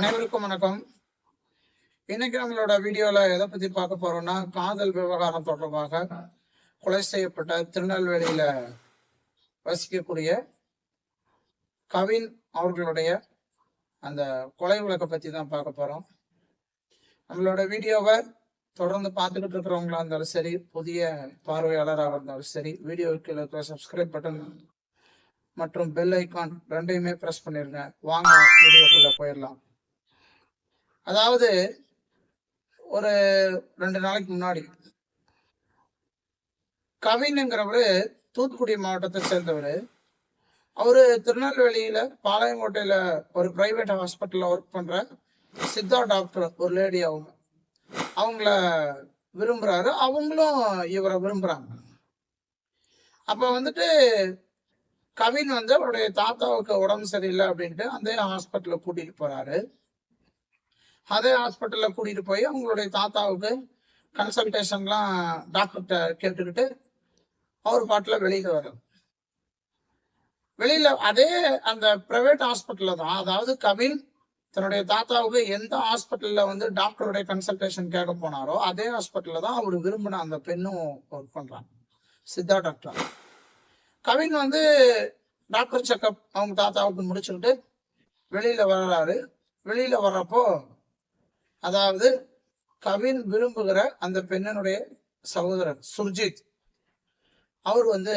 அனைவருக்கும் வணக்கம். இன்னைக்கு நம்மளோட வீடியோல எதை பத்தி பார்க்க போறோம்னா காதல் விவகாரம் தொடர்பாக கொலை செய்யப்பட்ட திருநெல்வேலியில வசிக்கக்கூடிய கவின் அவர்களுடைய அந்த கொலை விளக்க பத்தி தான் பார்க்க போறோம். நம்மளோட வீடியோவை தொடர்ந்து பார்த்துக்கிட்டு இருக்கிறவங்களா இருந்தாலும் சரி புதிய பார்வையாளராக இருந்தாலும் சரி வீடியோவுக்கு இருக்கிற சப்ஸ்கிரைப் பட்டன் மற்றும் பெல் ஐகான் ரெண்டையுமே ப்ரெஸ் பண்ணிருங்க. வாங்க வீடியோக்குள்ள போயிடலாம். அதாவது ஒரு ரெண்டு நாளைக்கு முன்னாடி கவின்ங்கிறவர் தூத்துக்குடி மாவட்டத்தை சேர்ந்தவர். அவர் திருநெல்வேலியில் பாளையங்கோட்டையில் ஒரு பிரைவேட் ஹாஸ்பிட்டலில் ஒர்க் பண்ணுற சித்தா டாக்டர் ஒரு லேடி அவங்க. அவங்கள விரும்புகிறாரு அவங்களும் இவரை விரும்புகிறாங்க அப்போ வந்துட்டு கவின் வந்து அவருடைய தாத்தாவுக்கு உடம்பு சரியில்லை அப்படின்ட்டு அந்த ஹாஸ்பிட்டலில் கூட்டிகிட்டு போகிறாரு அதே ஹாஸ்பிட்டலில் கூட்டிகிட்டு போய் அவங்களுடைய தாத்தாவுக்கு கன்சல்டேஷன்லாம் டாக்டர்கிட்ட கேட்டுக்கிட்டு அவர் பாட்டில் வெளியில் வரும். வெளியில் அதே அந்த ப்ரைவேட் ஹாஸ்பிட்டலில் தான் அதாவது கவின் தன்னுடைய தாத்தாவுக்கு எந்த ஹாஸ்பிட்டலில் வந்து டாக்டருடைய கன்சல்டேஷன் கேட்க போனாரோ அதே ஹாஸ்பிட்டலில் தான் அவர் விரும்பின அந்த பெண்ணும் ஒர்க் பண்ணுறாங்க சித்தா டாக்டர் கவின் வந்து டாக்டர் செக்கப் அவங்க தாத்தாவுக்கு முடிச்சுக்கிட்டு வெளியில் வர்றாரு. வெளியில் வர்றப்போ அதாவது கவின் விரும்புகிற அந்த பெண்ணனுடைய சகோதரர் சுர்ஜித். அவர் வந்து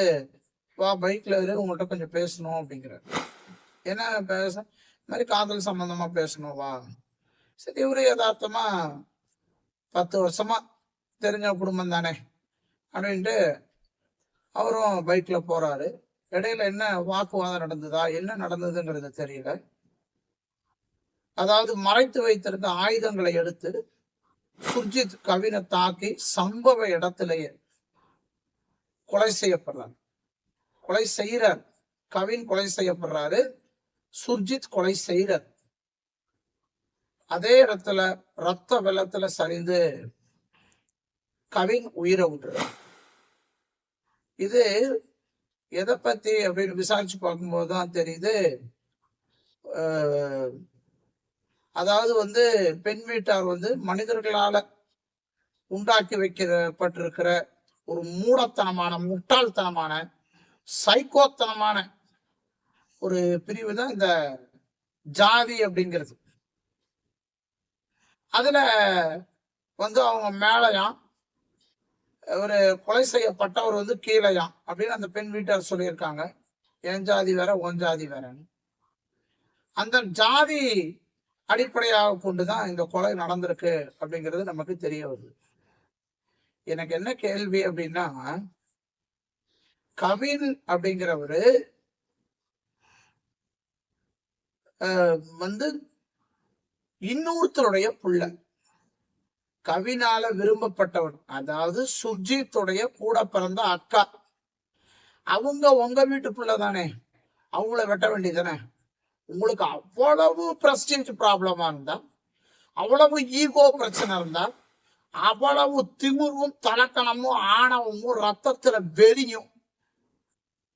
வா பைக்ல இரு உங்கள்கிட்ட கொஞ்சம் பேசணும் அப்படிங்கிறார். என்ன பேச? இந்த மாதிரி காதல் சம்பந்தமா பேசணும் வா. சரி இவரு யதார்த்தமா பத்து வருஷமா தெரிஞ்ச குடும்பம் தானே அப்படின்ட்டு அவரும் பைக்ல போறாரு. இடையில என்ன வாக்குவாதம் நடந்ததா என்ன நடந்ததுங்கிறது தெரியல. அதாவது மறைத்து வைத்திருந்த ஆயுதங்களை எடுத்து சுர்ஜித் கவினை தாக்கி சம்பவ இடத்திலேயே கொலை செய்யப்படுறார். கொலை செய்யறார் கவின் கொலை செய்யப்படுறாரு. சுர்ஜித் கொலை செய்யறார் அதே இடத்துல ரத்த வெள்ளத்துல சரிந்து கவின் உயிரை விட்டுறார் இது எதை பத்தி அப்படின்னு விசாரிச்சு பார்க்கும்போது தான் தெரியுது அதாவது வந்து பெண் வீட்டார் வந்து மனிதர்களால உண்டாக்கி வைக்கப்பட்டிருக்கிற ஒரு மூடத்தனமான முட்டாள்தனமான சைக்கோத்தனமான ஒரு பிரிவு தான் இந்த ஜாதி அப்படிங்கிறது. அதுல வந்து அவங்க மேலையாம் ஒரு கொலை செய்யப்பட்டவர் வந்து கீழையாம் அப்படின்னு அந்த பெண் வீட்டார் சொல்லியிருக்காங்க. என் ஜாதி வேற உன் ஜாதி வேறன்னு. அந்த ஜாதி அடிப்படையாக கொண்டுதான் இந்த கொலை நடந்திருக்கு அப்படிங்கிறது நமக்கு தெரிய வருது. எனக்கு என்ன கேள்வி அப்படின்னா கவின் அப்படிங்கிறவரு அஹ், வந்து இன்னொருத்தருடைய புள்ள. கவினால விரும்பப்பட்டவன். அதாவது சுர்ஜித்துடைய கூட பிறந்த அக்கா. அவங்க உங்க வீட்டு பிள்ளை தானே. அவங்கள வெட்ட வேண்டியதானே உங்களுக்கு அவ்வளவு பிரஸ்டீஜ் ப்ராப்ளமா இருந்தா அவ்வளவு ஈகோ பிரச்சனை இருந்தா அவ்வளவு திமிரும் தலக்கணமும் ஆணவமும் ரத்தத்துல வெறியும்.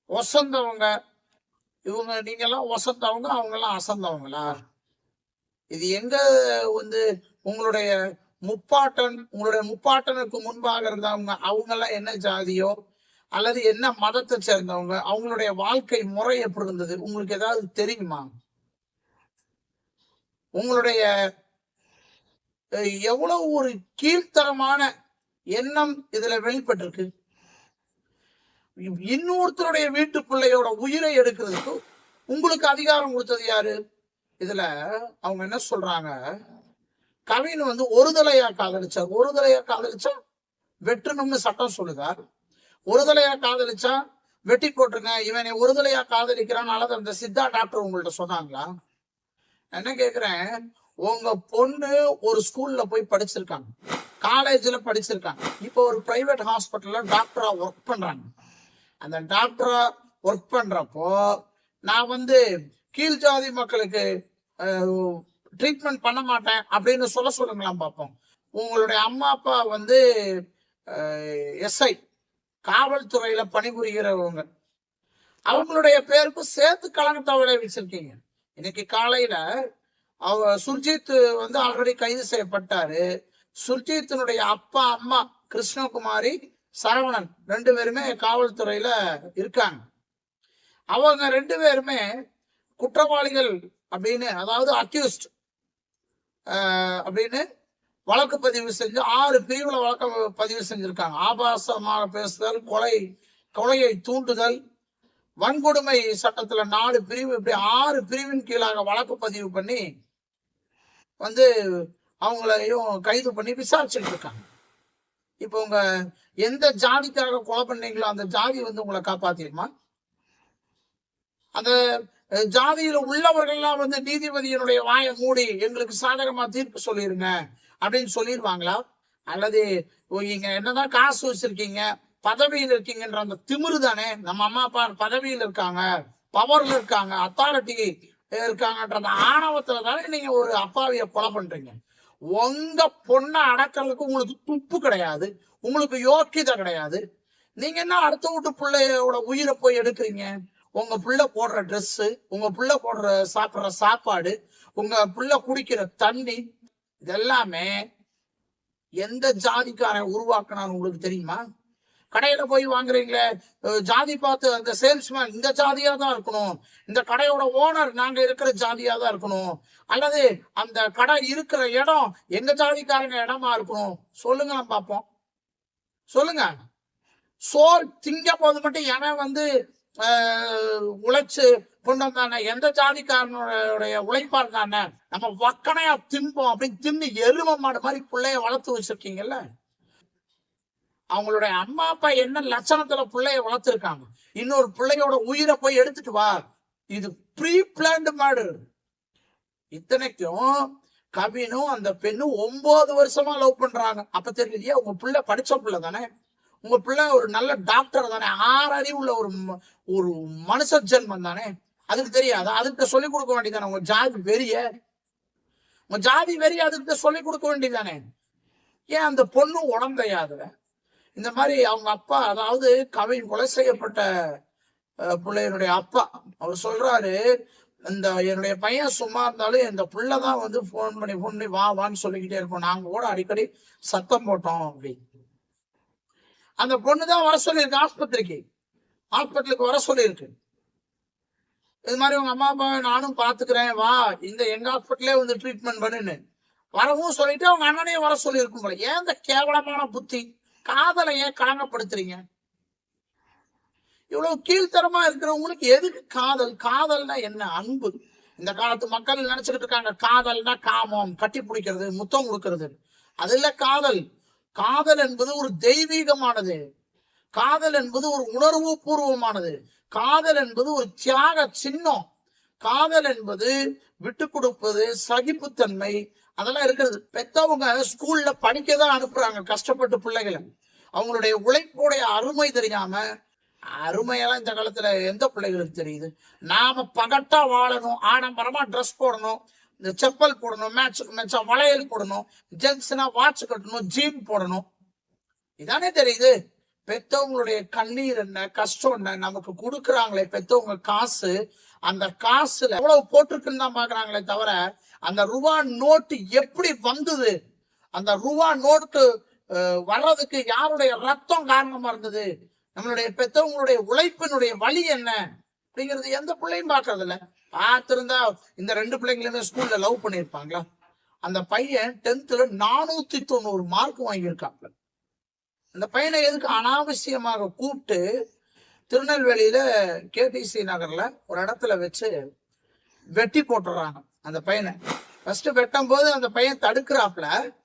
ஒசந்தவங்க இவங்க நீங்க எல்லாம் ஒசந்தவங்க அவங்க எல்லாம் அசந்தவங்களா? இது எங்க வந்து உங்களுடைய முப்பாட்டன் உங்களுடைய முப்பாட்டனுக்கு முன்பாக இருந்தவங்க அவங்க எல்லாம் என்ன ஜாதியோ அல்லது என்ன மதத்தை சேர்ந்தவங்க அவங்களுடைய வாழ்க்கை முறை எப்படி இருந்தது? உங்களுக்கு ஏதாவது தெரியுமா? உங்களுடைய எவ்வளவு ஒரு கீழ்த்தரமான எண்ணம் இதுல வெளிப்பட்டிருக்கு. இன்னொருத்தருடைய வீட்டு பிள்ளையோட உயிரை எடுக்கிறதுக்கு உங்களுக்கு அதிகாரம் கொடுத்தது யாரு? இதுல அவங்க என்ன சொல்றாங்க? கவின் வந்து ஒரு தலையா காதலிச்சார். ஒரு தலையா காதலிச்சா வெட்டணும்னு சட்டம் சொல்லுதார். ஒரு தலையா காதலிச்சா வெட்டி போட்டுருங்க. இவனை ஒரு தலையா காதலிக்கிறான். அந்த சித்தா டாக்டர் உங்கள்ட்ட சொன்னாங்களா? என்ன கேக்குறேன்? உங்க பொண்ணு ஒரு ஸ்கூல்ல போய் படிச்சிருக்காங்க. காலேஜ்ல படிச்சிருக்காங்க. இப்போ ஒரு பிரைவேட் ஹாஸ்பிட்டல்ல டாக்டரா ஒர்க் பண்றாங்க. அந்த டாக்டரா ஒர்க் பண்றப்போ நான் வந்து கீழ் ஜாதி மக்களுக்கு ட்ரீட்மெண்ட் பண்ண மாட்டேன் அப்படின்னு சொல்ல சொல்லுங்களாம் பார்ப்போம் உங்களுடைய அம்மா அப்பா வந்து எஸ்ஐ காவல்துறையில பணிபுரிகிறவங்க. அவங்களுடைய பேருக்கு சேர்த்து கலங்கத்தை விளைவிச்சிருக்கீங்க இன்னைக்கு காலையில அவ சுர்ஜித் வந்து ஆல்ரெடி கைது செய்யப்பட்டாரு. சுர்ஜித்தினுடைய அப்பா அம்மா கிருஷ்ணகுமாரி சரவணன் ரெண்டு பேருமே காவல்துறையில இருக்காங்க. அவங்க ரெண்டு பேருமே குற்றவாளிகள் அப்படின்னு அதாவது அக்யூஸ்ட் அப்படின்னு வழக்கு பதிவு செஞ்சு ஆறு பிரிவுல வழக்கு பதிவு செஞ்சிருக்காங்க. ஆபாசமாக பேசுதல் கொலை கொலையை தூண்டுதல் வன்கொடுமை சட்டத்துல நாலு பிரிவு இப்படி ஆறு பிரிவின் கீழாக வழக்கு பதிவு பண்ணி வந்து அவங்களையும் கைது பண்ணி விசாரிச்சுட்டு இருக்காங்க. இப்போ உங்க எந்த ஜாதிக்காக கொலை பண்ணீங்களோ அந்த ஜாதி வந்து உங்களை காப்பாத்திருமா? அந்த ஜாதியில உள்ளவர்கள்லாம் வந்து நீதிபதியினுடைய வாயை மூடி எங்களுக்கு சாதகமா தீர்ப்பு சொல்லிருங்க அப்படின்னு சொல்லிடுவாங்களா அல்லது ஓ, என்னதான் காசு வச்சிருக்கீங்க பதவியில் இருக்கீங்கன்ற அந்த திமிரு தானே? நம்ம அம்மா அப்பா பதவியில் இருக்காங்க பவர்ல இருக்காங்க அத்தாரிட்டி இருக்காங்கன்ற அந்த ஆணவத்துல தானே நீங்க ஒரு அப்பாவிய கொலை பண்றீங்க. உங்க பொண்ணை அடக்கிறதுக்கு உங்களுக்கு துப்பு கிடையாது உங்களுக்கு யோக்கியதை கிடையாது. நீங்க என்ன அடுத்த வீட்டு பிள்ளையோட உயிரை போய் எடுக்கிறீங்க? உங்க பிள்ளை போடுற ட்ரெஸ்ஸு உங்க பிள்ளை போடுற சாப்பிடுற சாப்பாடு உங்க பிள்ளை குடிக்கிற தண்ணி இதெல்லாமே எந்த ஜாதிக்காரன் உருவாக்குனான்னு உங்களுக்கு தெரியுமா? கடையில போய் வாங்குறீங்களே? ஜாதி பார்த்து அந்த சேல்ஸ்மேன் இந்த ஜாதியா தான் இருக்கணும். இந்த கடையோட ஓனர் நாங்க இருக்கிற ஜாதியா தான் இருக்கணும். அல்லது அந்த கடை இருக்கிற இடம் எங்க ஜாதிக்காரங்க இடமா இருக்கணும்? சொல்லுங்க நம்ம பார்ப்போம் சொல்லுங்க. சோர் திங்க போது மட்டும் எவன் வந்து உழைச்சு கொண்டு வந்தானே? எந்த ஜாதிக்காரனுடைய உழைப்பா தானே நம்ம வக்கனையா திம்போம் அப்படின்னு தின்னு எரும மாடு மாதிரி பிள்ளைய வளர்த்து வச்சிருக்கீங்கல்ல? அவங்களுடைய அம்மா அப்பா என்ன லட்சணத்துல பிள்ளைய வளர்த்துருக்காங்க? இன்னொரு பிள்ளையோட உயிரை போய் எடுத்துட்டு வா. இது ப்ரீ பிளான்டு மாடு இத்தனைக்கும் கவினும் அந்த பெண்ணும் ஒன்பது வருஷமா லவ் பண்றாங்க. அப்ப தெரியலையா உங்க பிள்ளை படிச்ச பிள்ளை தானே? உங்க பிள்ளை ஒரு நல்ல டாக்டர் தானே? ஆறு அறிவுள்ள ஒரு ஒரு மனுஷ ஜென்மம் தானே? அதுக்கு தெரியாது. அதுக்கு சொல்லிக் கொடுக்க வேண்டியதானே உங்க ஜாதி வெறிய. உங்க ஜாதி வெறிய அதுக்கு சொல்லிக் கொடுக்க வேண்டியதானே ஏன் அந்த பொண்ணு உடந்தையாதுல இந்த மாதிரி அவங்க அப்பா அதாவது கவின் கொலை செய்யப்பட்ட பிள்ளையனுடைய பிள்ளையினுடைய அப்பா அவர் சொல்றாரு இந்த என்னுடைய பையன் சும்மா இருந்தாலும் இந்த பிள்ளை தான் வந்து ஃபோன் பண்ணி ஃபோன் பண்ணி வா வான்னு சொல்லிக்கிட்டே இருப்போம் நாங்க கூட அடிக்கடி சத்தம் போட்டோம் அப்படின்னு. அந்த பொண்ணு தான் வர சொல்லியிருக்கு ஆஸ்பத்திரிக்கு. ஹாஸ்பிட்டலுக்கு வர சொல்லியிருக்கு. இது மாதிரி உங்க அம்மா அப்பாவை நானும் பாத்துக்கிறேன் வா இந்த எங்க ஹாஸ்பிட்டலே வந்து ட்ரீட்மெண்ட் பண்ணுன்னு. வரவும் சொல்லிட்டு அவங்க அண்ணனையும் வர சொல்லியிருக்கும் போல. ஏன் இந்த கேவலமான புத்தி? காதலை ஏன் காரணப்படுத்துறீங்க இவ்வளவு கீழ்த்தரமா இருக்கிறவங்களுக்கு எதுக்கு காதல்? காதல்னா என்ன? அன்பு. இந்த காலத்து மக்கள் நினைச்சுக்கிட்டு இருக்காங்க காதல்னா காமம் கட்டி பிடிக்கிறது முத்தம் கொடுக்கறது. அது இல்ல காதல். காதல் என்பது ஒரு தெய்வீகமானது. காதல் என்பது ஒரு உணர்வு பூர்வமானது. காதல் என்பது ஒரு தியாக சின்னம். காதல் என்பது விட்டு கொடுப்பது சகிப்புத்தன்மை அதெல்லாம் இருக்கிறது. பெத்தவங்க ஸ்கூல்ல படிக்க தான் அனுப்புறாங்க கஷ்டப்பட்டு பிள்ளைகளை. அவங்களுடைய உழைப்புடைய அருமை தெரியாம அருமையெல்லாம் இந்த காலத்துல எந்த பிள்ளைகளுக்கு தெரியுது? நாம பகட்டா வாழணும் ஆடம்பரமா ட்ரெஸ் போடணும் இந்த செப்பல் போடணும் மேட்சுக்கு மேட்சா வளையல் போடணும் ஜென்ஸ்னா வாட்ச் கட்டணும் ஜீன் போடணும். இதானே தெரியுது? பெத்தவங்களுடைய கண்ணீர் என்ன கஷ்டம் என்ன நமக்கு கொடுக்குறாங்களே. பெத்தவங்க காசு அந்த காசுல எவ்வளவு போட்டிருக்குன்னு தான் பாக்குறாங்களே தவிர அந்த ரூபா நோட்டு எப்படி வந்தது? அந்த ரூபா நோட்டு வர்றதுக்கு யாருடைய ரத்தம் காரணமா இருந்தது? நம்மளுடைய பெத்தவங்களுடைய உழைப்பினுடைய வழி என்ன? அப்படிங்கிறது எந்த பிள்ளையும் பார்க்கறது இல்ல பார்த்திருந்தா இந்த ரெண்டு பிள்ளைங்களுமே ஸ்கூல்ல லவ் பண்ணியிருப்பாங்களா? அந்த பையன் டென்த்ல நானூத்தி தொண்ணூறு மார்க் வாங்கியிருக்காங்க அந்த பையனை எதுக்கு அனாவசியமாக கூப்பிட்டு திருநெல்வேலியில கேடிசி நகர்ல ஒரு இடத்துல வச்சு வெட்டி போட்டுறாங்க. அந்த பையனை. ஃபர்ஸ்ட் வெட்டும் போது அந்த பையன் தடுக்கிறாப்புல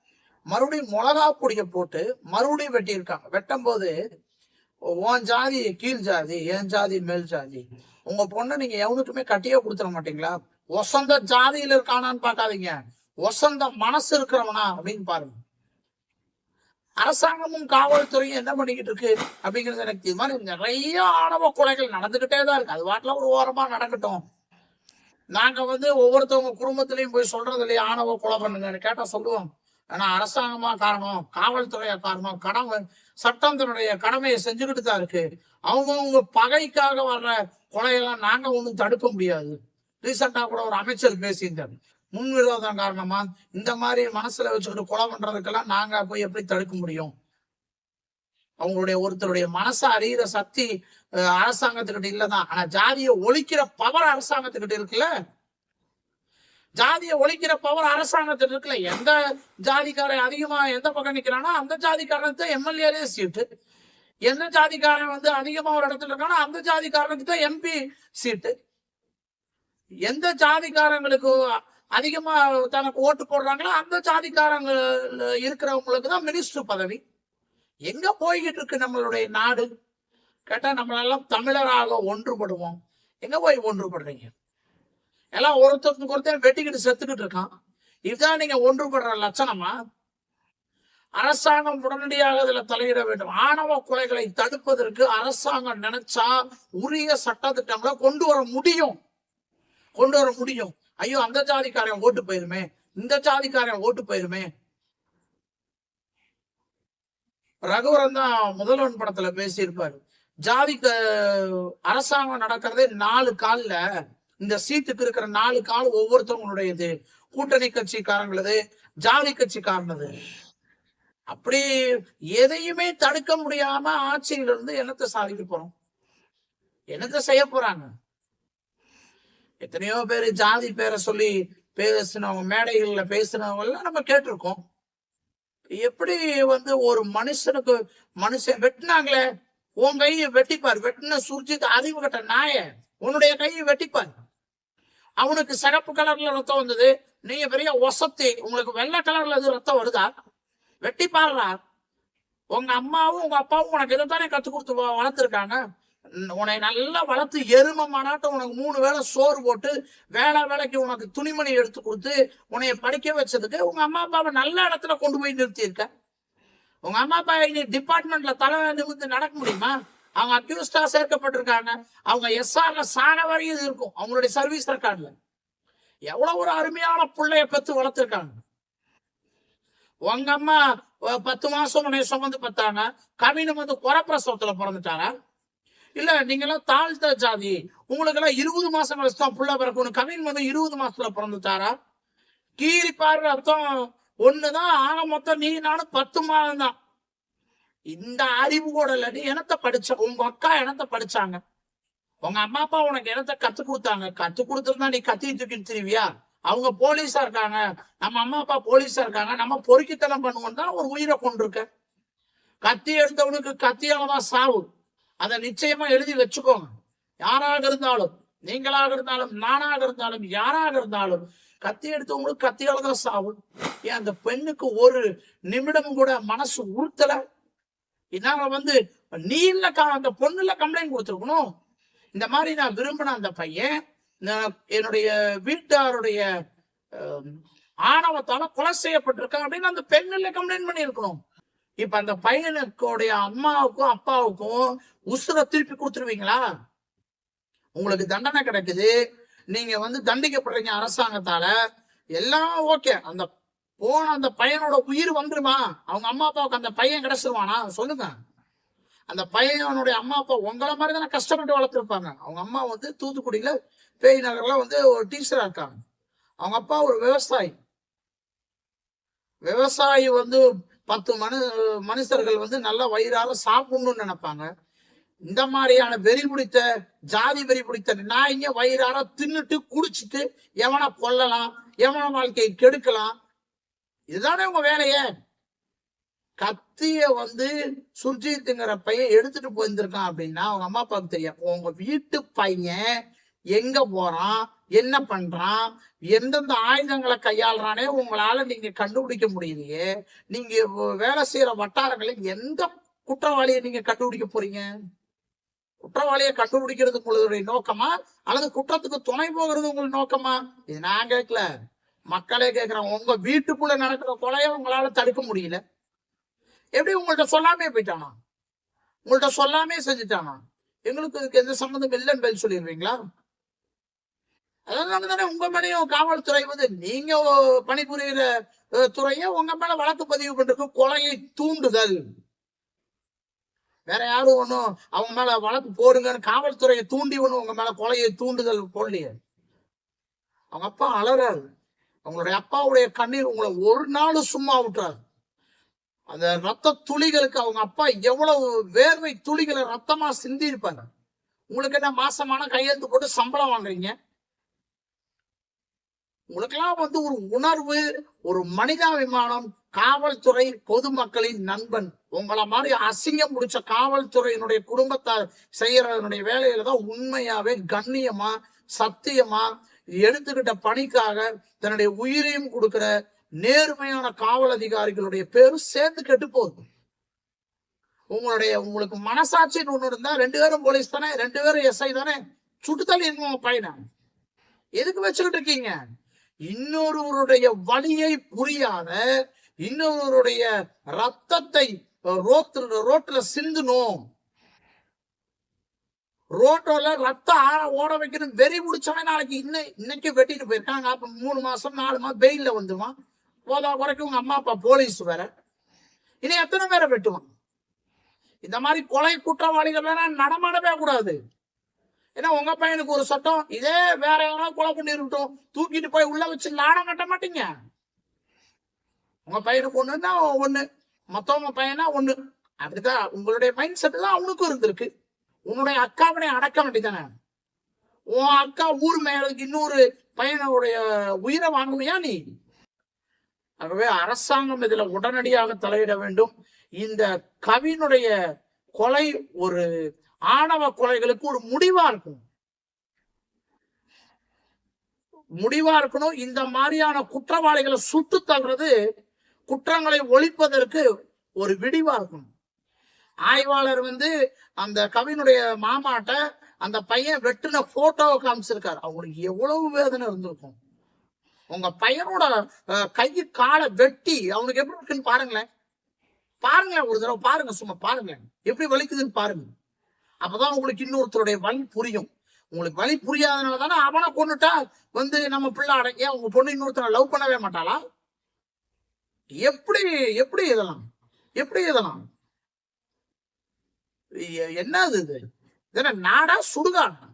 மறுபடியும் மிளகா பொடியை போட்டு மறுபடியும் வெட்டியிருக்காங்க. வெட்டும் போது உன் ஜாதி கீழ் ஜாதி என் ஜாதி மேல் ஜாதி. உங்க பொண்ணை நீங்க எவனுக்குமே கட்டியே கொடுத்துட மாட்டீங்களா? ஒசந்த ஜாதியில இருக்கானான்னு பார்க்காதீங்க. ஒசந்த மனசு இருக்கிறவனா? அப்படின்னு பாருங்க. அரசாங்கமும் காவல்துறையும் என்ன பண்ணிக்கிட்டு இருக்கு? அப்படிங்கிறது எனக்கு இது மாதிரி நிறைய ஆணவ கொலைகள் நடந்துகிட்டே தான் இருக்கு. அது வாட்டில ஒரு ஓரமா நடக்கட்டும். நாங்க வந்து ஒவ்வொருத்தவங்க குடும்பத்திலையும் போய் சொல்றது இல்லையா ஆணவ கொலை பண்ணுங்கன்னு கேட்டா சொல்லுவோம் ஏன்னா அரசாங்கமா காரணம் காவல்துறையா காரணம் கடமை சட்டம் தன்னுடைய கடமையை செஞ்சுக்கிட்டு தான் இருக்கு. அவங்கவுங்க பகைக்காக வர்ற கொலையெல்லாம் நாங்க ஒன்றும் தடுக்க முடியாது. ரீசெண்டா கூட ஒரு அமைச்சர் பேசியிருந்தார். முன்விரோதம் காரணமா இந்த மாதிரி மனசுல வச்சுக்கிட்டு கொலை பண்றதுக்கெல்லாம் நாங்க போய் எப்படி தடுக்க முடியும்? அவங்களுடைய ஒருத்தருடைய மனசை அறிகிற சக்தி அரசாங்கத்துக்கிட்ட இல்லதான். ஆனா ஜாதியை ஒழிக்கிற பவர் அரசாங்கத்துக்கிட்ட இருக்குல்ல? ஜாதியை ஒழிக்கிற பவர் அரசாங்கத்துக்கு இருக்குல்ல? எந்த ஜாதிக்காரன் அதிகமா எந்த பக்கம் நிக்கிறானோ அந்த ஜாதிக்காரனுக்கு எம்எல்ஏலே சீட்டு. எந்த ஜாதிக்காரன் வந்து அதிகமா ஒரு இடத்துல இருக்கானோ அந்த ஜாதிக்காரனுக்கு தான் எம்பி சீட்டு. எந்த ஜாதிக்காரங்களுக்கு அதிகமா தனக்கு ஓட்டு போடுறாங்களோ அந்த ஜாதிக்காரங்க இருக்கிறவங்களுக்கு தான் மினிஸ்டர் பதவி. எங்க போய்கிட்டு இருக்கு நம்மளுடைய நாடு? கேட்டா நம்மளெல்லாம் தமிழராக ஒன்றுபடுவோம். எங்க போய் ஒன்றுபடுறீங்க? எல்லாம் ஒருத்தருக்கு ஒருத்தர் வெட்டிக்கிட்டு செத்துக்கிட்டு இருக்கான். இதுதான் நீங்க ஒன்றுபடுற லட்சணமா? அரசாங்கம் உடனடியாக இதுல தலையிட வேண்டும். ஆணவ கொலைகளை தடுப்பதற்கு அரசாங்கம் நினைச்சா உரிய சட்டத்திட்டங்களை கொண்டு வர முடியும். கொண்டு வர முடியும். ஐயோ அந்த ஜாதிக்காரன் ஓட்டு போயிருமே. இந்த ஜாதிக்காரன் ஓட்டு போயிருமே. ரகுவரன் தான் முதல்வன் படத்துல பேசியிருப்பாரு. ஜாதிக்கு அரசாங்கம் நடக்கிறதே நாலு கால்ல இந்த சீட்டுக்கு இருக்கிற நாலு கால் ஒவ்வொருத்தவங்களுடையது. கூட்டணி கட்சிக்காரங்களது ஜாதி கட்சிக்காரனது அப்படி எதையுமே தடுக்க முடியாம ஆட்சியில இருந்து என்னத்தை சாதிக்க போறோம். என்னத்தை செய்ய போறாங்க? எத்தனையோ பேர் ஜாதி பேரை சொல்லி பேசினவங்க மேடைகள்ல பேசினவங்க எல்லாம் நம்ம கேட்டிருக்கோம். எப்படி வந்து ஒரு மனுஷனுக்கு மனுஷன் வெட்டினாங்களே? உன் கையை வெட்டிப்பார். வெட்டின சுர்ஜித் அறிவு கட்ட நாய. உன்னுடைய கையை வெட்டிப்பார். அவனுக்கு சிகப்பு கலர்ல ரத்தம் வந்தது. நீங்க பெரிய ஒசத்தி. உங்களுக்கு வெள்ளை கலர்ல எது ரத்தம் வருதா? வெட்டி உங்க அம்மாவும் உங்க அப்பாவும் உனக்கு இதைத்தானே கத்து கொடுத்து வளர்த்துருக்காங்க? உன்னை நல்லா வளர்த்து எரும மானாட்டம் உனக்கு மூணு வேளை சோறு போட்டு வேலை வேலைக்கு உனக்கு துணிமணி எடுத்து கொடுத்து உன்னைய படிக்க வச்சதுக்கு உங்க அம்மா அப்பாவை நல்ல இடத்துல கொண்டு போய் நிறுத்தியிருக்க. உங்க அம்மா அப்பா நீ டிபார்ட்மெண்ட்ல தலை நிமிர்ந்து நடக்க முடியுமா? அவங்க அக்யூஸ்டா சேர்க்கப்பட்டிருக்காங்க. அவங்க எஸ்ஆர்ல சாண வரையும் இருக்கும். அவங்களுடைய சர்வீஸ் ரெக்கார்ட்ல எவ்வளவு ஒரு அருமையான பிள்ளைய பெத்து வளர்த்துருக்காங்க. உங்க அம்மா பத்து மாசம் உன்னை சுமந்து பார்த்தாங்க கவினம் வந்து குறப்பிரசவத்துல பிறந்துட்டாரா இல்ல நீங்க எல்லாம் தாழ்த்த ஜாதி. உங்களுக்கு எல்லாம் இருபது மாசம் கழிச்சு தான் புள்ள பிறக்கணும் கவின் வந்து இருபது மாசத்துல பிறந்துட்டாரா? கீரிப்பாரு அர்த்தம். ஒண்ணுதான் ஆக மொத்தம் நீ நானும் பத்து மாதம் தான். இந்த அறிவு கூட இல்ல. நீ எனத்தை படிச்ச? உங்க அக்கா எனத்தை படிச்சாங்க? உங்க அம்மா அப்பா உனக்கு என்னத்த கத்து கொடுத்தாங்க? கத்து கொடுத்துருந்தா நீ கத்தி தூக்கிட்டு திருவியா? அவங்க போலீஸா இருக்காங்க. நம்ம அம்மா அப்பா போலீஸா இருக்காங்க. நம்ம பொறுக்கித்தனம் பண்ணுவோம் தான் ஒரு உயிரை கொண்டிருக்க. கத்தி எடுத்தவனுக்கு கத்தியாலதான் சாவு. அதை நிச்சயமா எழுதி வச்சுக்கோங்க. யாராக இருந்தாலும் நீங்களாக இருந்தாலும் நானாக இருந்தாலும் யாராக இருந்தாலும் கத்தி எடுத்தவங்களுக்கு கத்தியால தான் சாவும். ஏன் அந்த பெண்ணுக்கு ஒரு நிமிடம் கூட மனசு உறுத்தல? இன்னால வந்து நீல அந்த பொண்ணுல கம்ப்ளைண்ட் கொடுத்துருக்கணும். இந்த மாதிரி நான் விரும்பின அந்த பையன் நான் என்னுடைய வீட்டாருடைய ஆணவத்தால கொலை செய்யப்பட்டிருக்கான் அப்படின்னு அந்த பெண்ணுல கம்ப்ளைண்ட் பண்ணியிருக்கணும். இப்ப அந்த பையனுக்குடைய அம்மாவுக்கும் அப்பாவுக்கும் உசுரை திருப்பி கொடுத்துருவீங்களா? உங்களுக்கு தண்டனை கிடைக்குது. நீங்க வந்து தண்டிக்கப்படுறீங்க அரசாங்கத்தால. எல்லாம் ஓகே. அந்த போன அந்த பையனோட உயிர் வந்துருமா? அவங்க அம்மா அப்பாவுக்கு அந்த பையன் கிடைச்சிருவானா? சொல்லுங்க. அந்த பையனுடைய அம்மா அப்பா உங்களை மாதிரி தானே கஷ்டப்பட்டு வளர்த்துருப்பாங்க. அவங்க அம்மா வந்து தூத்துக்குடியில பேய் நகர்ல வந்து ஒரு டீச்சரா இருக்காங்க. அவங்க அப்பா ஒரு விவசாயி. விவசாயி வந்து பத்து மனு மனுஷர்கள் வந்து நல்லா வயிறால சாப்பிடணும்னு நினைப்பாங்க. இந்த மாதிரியான வெறி பிடித்த ஜாதி வெறி பிடித்த நாய்ங்க வயிறார தின்னுட்டு குடிச்சிட்டு எவனை கொல்லலாம் எவன வாழ்க்கையை கெடுக்கலாம் இதுதானே உங்க வேலையே? கத்திய வந்து சுர்ஜித்துங்கிற பையன் எடுத்துட்டு போயிருந்திருக்கான் அப்படின்னா அவங்க அம்மா அப்பாவுக்கு தெரியும். உங்க வீட்டு பையன் எங்க போறான்? என்ன பண்றான்? எந்தெந்த ஆயுதங்களை கையாளுறானே உங்களால நீங்க கண்டுபிடிக்க முடியலையே. நீங்க வேலை செய்யற வட்டாரங்களில் எந்த குற்றவாளியை நீங்க கண்டுபிடிக்க போறீங்க? குற்றவாளியை கண்டுபிடிக்கிறது உங்களுடைய நோக்கமா? அல்லது குற்றத்துக்கு துணை போகிறது உங்களுக்கு நோக்கமா? இது நான் கேட்கல. மக்களே கேட்கிறேன். உங்க வீட்டுக்குள்ள நடக்கிற கொலையை உங்களால தடுக்க முடியல. எப்படி உங்கள்ட்ட சொல்லாமே போயிட்டானா? உங்கள்ட்ட சொல்லாமே செஞ்சுட்டானா? எங்களுக்கு இதுக்கு எந்த சம்மந்தம் இல்லைன்னு பதில் சொல்லிடுவீங்களா அதனால தானே உங்க மேலேயும் காவல்துறை வந்து நீங்க பணிபுரிகிற துறைய துறையை உங்க மேல வழக்கு பதிவு பண்றது கொலையை தூண்டுதல். வேற யாரும் ஒண்ணும் அவங்க மேல வழக்கு போடுங்கன்னு காவல்துறையை தூண்டி ஒண்ணும் உங்க மேல கொலையை தூண்டுதல் போடலையே. அவங்க அப்பா அலறாரு. அவங்களுடைய அப்பாவுடைய கண்ணீர் உங்களை ஒரு நாள் சும்மா விட்டுறாரு. அந்த ரத்த துளிகளுக்கு அவங்க அப்பா எவ்வளவு வேர்வை துளிகளை ரத்தமா சிந்தி இருப்பாங்க உங்களுக்கு என்ன மாசமான கையெழுத்து போட்டு சம்பளம் வாங்குறீங்க? உங்களுக்கெல்லாம் வந்து ஒரு உணர்வு ஒரு மனிதாபிமானம் காவல்துறை பொதுமக்களின் நண்பன். உங்களை மாதிரி அசிங்கம் முடிச்ச காவல்துறையினுடைய குடும்பத்தார் செய்யறதனுடைய வேலையில தான் உண்மையாவே கண்ணியமா சத்தியமா எடுத்துக்கிட்ட பணிக்காக தன்னுடைய உயிரையும் கொடுக்கிற நேர்மையான காவல் அதிகாரிகளுடைய பேரும் சேர்ந்து கெட்டு போகுது. உங்களுடைய உங்களுக்கு மனசாட்சின்னு ஒண்ணு இருந்தா ரெண்டு பேரும் போலீஸ் தானே ரெண்டு பேரும் எஸ்ஐ தானே சுட்டுத்தள்ளி தள்ளி பையனை. எதுக்கு வச்சுக்கிட்டு இருக்கீங்க? இன்னொருவருடைய வழியை புரியாத இன்னொருவருடைய ரத்தத்தை ரோத்துல ரோட்ல சிந்தணும் ரோட்டோல ரத்தம் ஆற ஓட வைக்கணும். வெறி முடிச்சவன் நாளைக்கு இன்னும் இன்னைக்கு வெட்டிட்டு போயிருக்காங்க அப்ப மூணு மாசம் நாலு மாசம் வெயில்ல வந்துடுவான் போதா குறைக்கும். உங்க அம்மா அப்பா போலீஸ் வேற. இனி எத்தனை பேரை வெட்டுவான்? இந்த மாதிரி கொலை குற்றவாளிகள் வேணா நடமாடவே கூடாது. ஏன்னா உங்க பையனுக்கு ஒரு சட்டம். இதே வேற யாராவது கொலை பண்ணிருக்கட்டும். தூக்கிட்டு போய் உள்ள வச்சு லாடம் கட்ட மாட்டீங்க. உங்க பையனுக்கு ஒண்ணுன்னா ஒண்ணு. மத்தவங்க பையனா ஒண்ணு. அப்படிதான் உங்களுடைய மைண்ட் செட் தான் அவனுக்கும் இருந்திருக்கு. உன்னுடைய அக்காவனை அடக்க வேண்டியதானே? உன் அக்கா ஊர் மேலுக்கு இன்னொரு பையனுடைய உயிரை வாங்குவியா நீ? ஆகவே அரசாங்கம் இதுல உடனடியாக தலையிட வேண்டும். இந்த கவினுடைய கொலை ஒரு ஆணவ கொலைகளுக்கு ஒரு முடிவா இருக்கும் முடிவா இருக்கணும். இந்த மாதிரியான குற்றவாளிகளை சுட்டு தள்ளுறது குற்றங்களை ஒழிப்பதற்கு ஒரு விடிவா இருக்கணும். ஆய்வாளர் வந்து அந்த கவினுடைய மாமாட்ட அந்த பையன் வெட்டின போட்டோவை காமிச்சிருக்காரு. அவங்களுக்கு எவ்வளவு வேதனை இருந்திருக்கும். உங்க பையனோட கை காலை வெட்டி அவனுக்கு எப்படி இருக்குன்னு பாருங்களேன். பாருங்களேன் ஒரு தடவை பாருங்க சும்மா பாருங்க எப்படி வலிக்குதுன்னு பாருங்க. அப்பதான் உங்களுக்கு இன்னொருத்தருடைய வலி புரியும். உங்களுக்கு வலி புரியாதனால தானே அவனை கொண்டுட்டா வந்து நம்ம பிள்ளை அடங்கிய உங்க பொண்ணு இன்னொருத்தரை லவ் பண்ணவே மாட்டாளா? எப்படி எப்படி இதெல்லாம்? எப்படி இதெல்லாம்? என்னது இது? இதென்ன நாடா சுடுகாடு?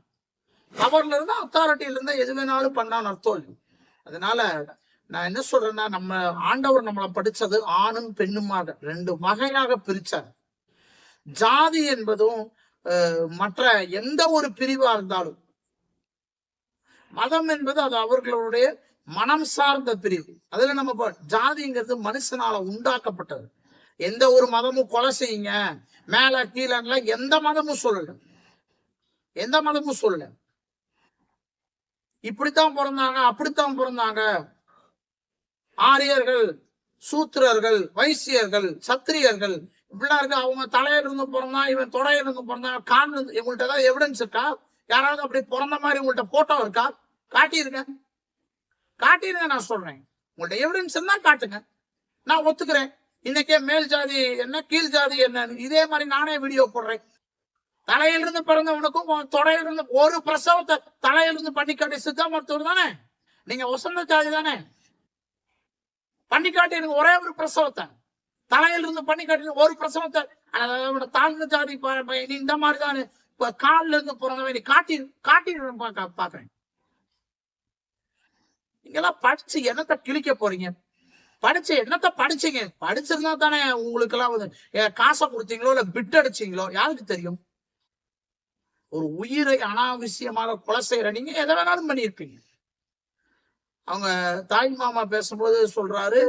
பவர்ல இருந்தா அத்தாரிட்டியில இருந்தா எது வேணாலும் பண்ணான்னு அர்த்தம் இல்லை அதனால நான் என்ன சொல்றேன்னா நம்ம ஆண்டவர் நம்மளை படிச்சது ஆணும் பெண்ணுமாக ரெண்டு வகையாக பிரிச்சார். ஜாதி என்பதும் மற்ற எந்த ஒரு பிரிவா இருந்தாலும். மதம் என்பது அது அவர்களுடைய மனம் சார்ந்த பிரிவு. அதுல நம்ம ஜாதிங்கிறது மனுஷனால உண்டாக்கப்பட்டது. எந்த ஒரு மதமும் கொலை செய்யுங்க. மேல கீழ எந்த மதமும் சொல்லல. எந்த மதமும் சொல்லல. இப்படித்தான் பிறந்தாங்க அப்படித்தான் பிறந்தாங்க. ஆரியர்கள் சூத்திரர்கள் வைசியர்கள் சத்திரியர்கள் இப்படிலாம் இருக்கு அவங்க தலையில இருந்து பிறந்தான் இவன் தொடையில இருந்து பிறந்தான் கான் இருந்து இவங்கள்ட்ட ஏதாவது எவிடன்ஸ் இருக்கா? யாராவது அப்படி பிறந்த மாதிரி உங்கள்கிட்ட போட்டோ இருக்கா? காட்டியிருங்க காட்டிருங்க நான் சொல்றேன். உங்கள்ட்ட எவிடன்ஸ் இருந்தா காட்டுங்க. நான் ஒத்துக்கிறேன். இன்னைக்கே மேல் ஜாதி என்ன கீழ் ஜாதி என்ன இதே மாதிரி நானே வீடியோ போடுறேன். தலையிலிருந்து பிறந்தவனுக்கும் தொடையிலிருந்து ஒரு பிரசவத்தை தலையிலிருந்து பண்ணிக்காட்டி சித்த சித்தா மருத்துவர் தானே? நீங்க வசந்த ஜாதி தானே? பண்ணிக்காட்டி எனக்கு ஒரே ஒரு பிரசவத்தை. தலையிலிருந்து பண்ணி கட்டின ஒரு பிரசவத்தை. அதோட தாழ்ந்த ஜாதி ப- நீ இந்த மாதிரி தான் இப்ப கால்ல இருந்து பிறந்தவன் நீ காட்டி காட்டி பாக்க- பாக்குறேன். நீங்கெல்லாம் படிச்சு என்னத்தை கிழிக்க போறீங்க? படிச்சு என்னத்த படிச்சீங்க? படிச்சிருந்தா தானே உங்களுக்கு எல்லாம் வந்து காசை கொடுத்தீங்களோ இல்ல பிட் அடிச்சீங்களோ யாருக்கு தெரியும்? ஒரு உயிரை அனாவசியமாக கொலை செய்யற நீங்க எதை வேணாலும் பண்ணியிருப்பீங்க. அவங்க தாய் மாமா பேசும்போது சொல்றாரு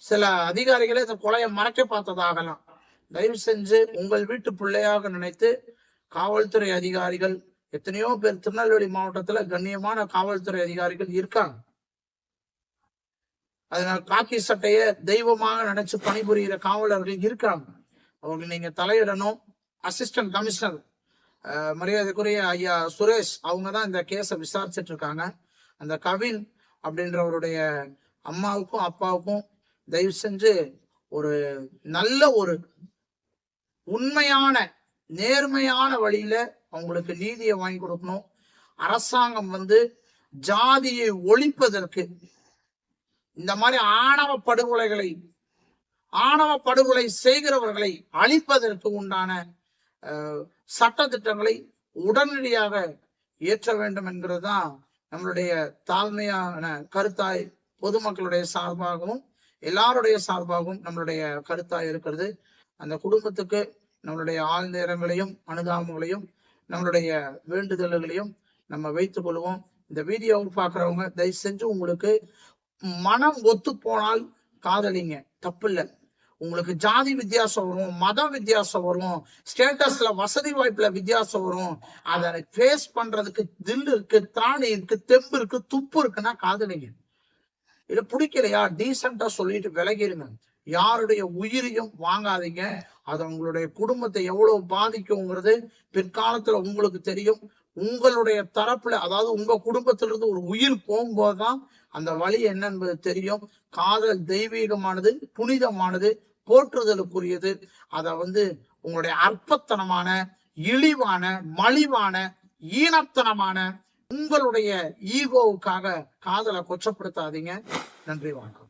சில அதிகாரிகளே இந்த கொலையை மறைக்க பார்த்ததாகலாம். தயவு செஞ்சு உங்கள் வீட்டு பிள்ளையாக நினைத்து காவல்துறை அதிகாரிகள் எத்தனையோ பேர் திருநெல்வேலி மாவட்டத்துல கண்ணியமான காவல்துறை அதிகாரிகள் இருக்காங்க. அதனால காக்கி சட்டைய தெய்வமாக நினைச்சு பணிபுரிகிற காவலர்கள் இருக்காங்க. அவங்க நீங்க தலையிடணும். அசிஸ்டன்ட் கமிஷனர் அஹ், மரியாதைக்குரிய ஐயா சுரேஷ் அவங்க தான் இந்த கேஸை விசாரிச்சுட்டு இருக்காங்க. அந்த கவின் அப்படின்றவருடைய அம்மாவுக்கும் அப்பாவுக்கும் தயவு செஞ்சு ஒரு நல்ல ஒரு உண்மையான நேர்மையான வழியில அவங்களுக்கு நீதியை வாங்கி கொடுக்கணும். அரசாங்கம் வந்து ஜாதியை ஒழிப்பதற்கு இந்த மாதிரி ஆணவ படுகொலைகளை ஆணவ படுகொலை செய்கிறவர்களை அழிப்பதற்கு உண்டான சட்ட திட்டங்களை உடனடியாக இயற்ற வேண்டும் என்கிறது தான் நம்மளுடைய தாழ்மையான கருத்தாய் பொதுமக்களுடைய சார்பாகவும் எல்லாருடைய சார்பாகவும் நம்மளுடைய கருத்தா இருக்கிறது. அந்த குடும்பத்துக்கு நம்மளுடைய ஆழ்ந்த இரங்கலையும் அனுதாபங்களையும் நம்மளுடைய வேண்டுதல்களையும் நம்ம வைத்துக் கொள்வோம். இந்த வீடியோவை பார்க்குறவங்க தயவு செஞ்சு உங்களுக்கு மனம் ஒத்து போனால் காதலிங்க. தப்பு இல்லை உங்களுக்கு ஜாதி வித்தியாசம் வரும் மத வித்தியாசம் வரும் ஸ்டேட்டஸ்ல வசதி வாய்ப்புல வித்தியாசம் வரும். அதை ஃபேஸ் பண்றதுக்கு தில் இருக்கு திராணி இருக்கு தெம்பு இருக்கு துப்பு இருக்குன்னா காதலிங்க. இது பிடிக்கலையா? டீசெண்டா சொல்லிட்டு விலகிருங்க. யாருடைய உயிரையும் வாங்காதீங்க. அது உங்களுடைய குடும்பத்தை எவ்வளவு பாதிக்குங்கிறது பிற்காலத்துல உங்களுக்கு தெரியும். உங்களுடைய தரப்புல அதாவது உங்க குடும்பத்திலிருந்து ஒரு உயிர் போகும்போதுதான் அந்த வழி என்ன என்பது தெரியும். காதல் தெய்வீகமானது புனிதமானது போற்றுதலுக்குரியது. அதை வந்து உங்களுடைய அற்பத்தனமான இழிவான மலிவான ஈனத்தனமான உங்களுடைய ஈகோவுக்காக காதலை கொச்சப்படுத்தாதீங்க. நன்றி வணக்கம்.